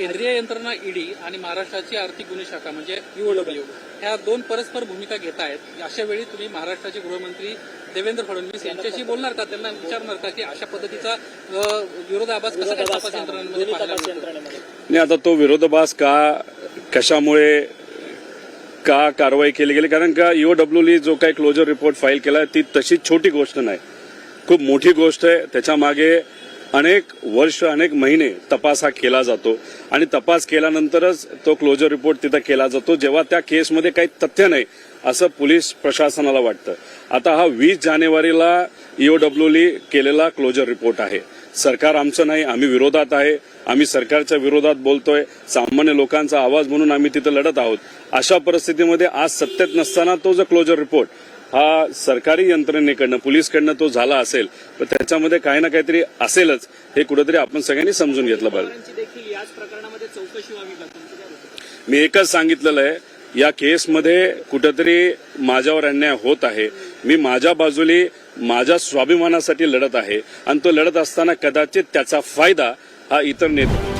केंद्रीय यंत्रणा ईडी आणि महाराष्ट्राची आर्थिक गुन्हे शाखा म्हणजे युओडब्ल्यू ह्या दोन परस्पर भूमिका घेत आहेत. अशा वेळी तुम्ही महाराष्ट्राचे गृहमंत्री देवेंद्र फडणवीस यांच्याशी बोलणार का? त्यांना विचारणार का की अशा पद्धतीचा विरोधाभास कसा काय तपास यंत्रणांमध्ये पाहायला नाही आता तो विरोधाभास का कशामुळे का कारवाई केली गेली? कारण का ईओडब्ल्यूली जो काही क्लोजर रिपोर्ट फाईल केला ती तशी छोटी गोष्ट नाही. खूप मोठी गोष्ट आहे. त्याच्यामागे अनेक वर्ष अनेक महिने तपास हा केला जातो. आणि तपास केल्यानंतरच तो क्लोजर रिपोर्ट तिथं केला जातो. जेव्हा त्या केसमध्ये काही तथ्य नाही असं पोलीस प्रशासनाला वाटतं. आता हा वीस जानेवारीला ईओडब्ल्यूली केलेला क्लोजर रिपोर्ट आहे. सरकार आमचं नाही आम्ही विरोधात आहे. आम्ही सरकारच्या विरोधात बोलतोय. सामान्य लोकांचा आवाज म्हणून आम्ही तिथं लढत आहोत. अशा परिस्थितीमध्ये आज सत्तेत नसताना तो जो क्लोजर रिपोर्ट हा सरकारी यंत्रणेकडनं पोलीसकडनं तो झाला असेल तर त्याच्यामध्ये काही ना काहीतरी असेलच हे कुठेतरी आपण सगळ्यांनी समजून घेतलं पाहिजे. मी एकच सांगितलेलं आहे या केसमध्ये कुठेतरी माझ्यावर अन्याय होत आहे. मी माझ्या बाजूली माझ्या स्वाभिमानासाठी लढत आहे आणि तो लढत असताना कदाचित त्याचा फायदा हा इतर नेते